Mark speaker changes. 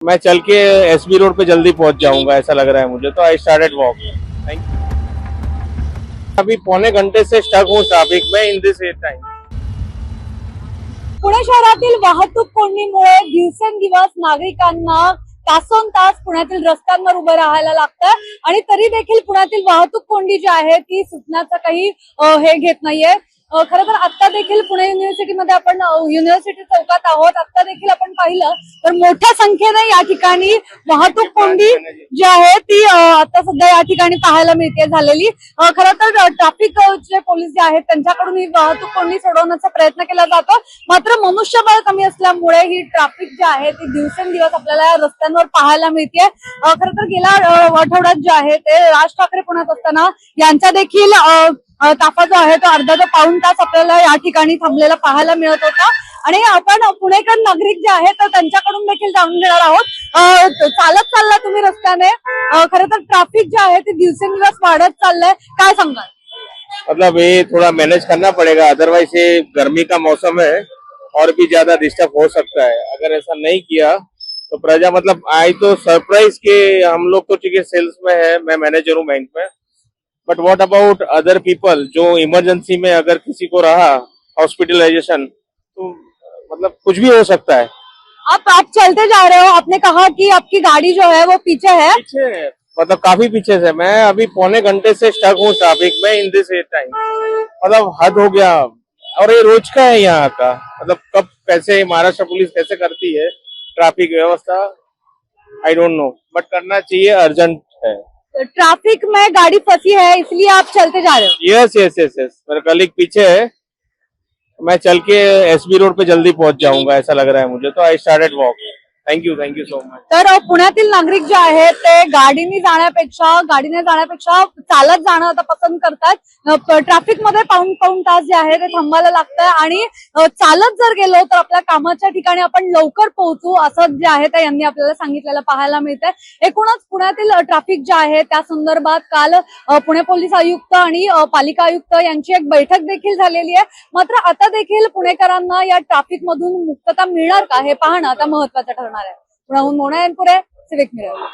Speaker 1: मैं चल के SB road पे जल्दी पहुँच जाऊँगा, ऐसा लग रहा है मुझे। तो I started walk thank you अभी पौने घंटे से स्टक हूँ ट्रैफ़िक में इन दिस टाइम
Speaker 2: पुणे शहरातील वाहतूक कोंडीमुळे तास पुण्यातील रस्त्यांवर उभं राहायला लागतं आणि तरी देखील पुण्यातील वाहतूक कोंडी जी आहे, ती सुटण्याचं काही हे घेत नाहीये. खरं तर आता देखील पुणे युनिव्हर्सिटीमध्ये आपण युनिव्हर्सिटी चौकात आहोत. आता देखील आपण पाहिलं तर मोठ्या संख्येने या ठिकाणी वाहतूक कोंडी जी आहे ती आता सध्या या ठिकाणी पाहायला मिळते झालेली. खर खरं तर ट्रॅफिकचे पोलीस जे आहेत त्यांच्याकडून ही वाहतूक कोंडी सोडवण्याचा प्रयत्न केला जातो. मात्र मनुष्यबळ कमी असल्यामुळे ही ट्रॅफिक जी आहे ती दिवसेंदिवस आपल्याला रस्त्यांवर पाहायला मिळते खरं तर गेल्या आठवड्यात जे आहे ते राज ठाकरे पुण्यात असताना यांच्या देखील ताफा जो आहे तो अर्धा ते पाऊण तास आपल्याला या ठिकाणी थांबलेला पाहायला मिळत होता. आणि आपण पुणेकर नागरिक जे आहेत तर त्यांच्याकडून देखील जाणून घेणार आहोत. चालत चालला तुम्ही रस्त्याने. खर खरं तर ट्रॅफिक जे आहे ते दिवसेंदिवस वाढत चाललंय. काय सांगाल?
Speaker 1: मतलब ये थोड़ा मैनेज करना पड़ेगा. अदरवाइज ये गर्मी का मौसम है और भी ज्यादा डिस्टर्ब हो सकता है। अगर ऐसा नहीं किया तो प्रजा मतलब आई तो सरप्राइज के हम लोग तो ठीक है सेल्स में है मैं मैनेजर हूँ बैंक में। But what about other people जो इमरजेंसी में अगर किसी को रहा हॉस्पिटलाइजेशन तो मतलब कुछ भी हो सकता है।
Speaker 2: आप आप चलते जा रहे हो आपने कहा कि आपकी गाड़ी जो है वो पीछे है।
Speaker 1: पीछे मतलब काफ़ी पीछे से। मैं अभी पौने घंटे से स्टक हूँ ट्रैफ़िक में इन दिस टाइम मतलब हद हो गया। और ये रोज का है यहाँ का। मतलब कब कैसे महाराष्ट्र पुलिस कैसे करती है ट्रैफ़िक व्यवस्था? आई डोंट नो बट करना चाहिए अर्जेंट है।
Speaker 2: ट्रैफ़िक में गाड़ी फंसी है, इसलिए आप चलते जा रहे हो?
Speaker 1: यस यस यस यस मेरा कलीग पीछे है। मैं चल के एसबी रोड पे जल्दी पहुँच जाऊँगा, ऐसा लग रहा है मुझे। तो I started walk thank you thank you so much
Speaker 2: तर पुण्यातील नागरिक जे आहेत ते गाडीने जाण्यापेक्षा गाडीने जाण्यापेक्षा चालत जाणं आता पसंत करतात. ट्रॅफिकमध्ये पाऊन पाऊन तास जे आहे ते थांबायला लागतंय आणि चालत जर गेलो तर आपल्या कामाच्या ठिकाणी आपण लवकर पोहोचू असं जे आहे ते यांनी आपल्याला सांगितलेलं पाहायला मिळतंय. एकूणच पुण्यातील ट्रॅफिक जे आहे त्या संदर्भात काल पुणे पोलीस आयुक्त आणि पालिका आयुक्त यांची एक बैठक देखील झालेली आहे. मात्र आता देखील पुणेकरांना या ट्रॅफिक मधून मुक्तता मिळणार का हे पाहणं आता महत्वाचं ठरणार आहे पुण्याहून मोना यांपुरे सिविक मिरर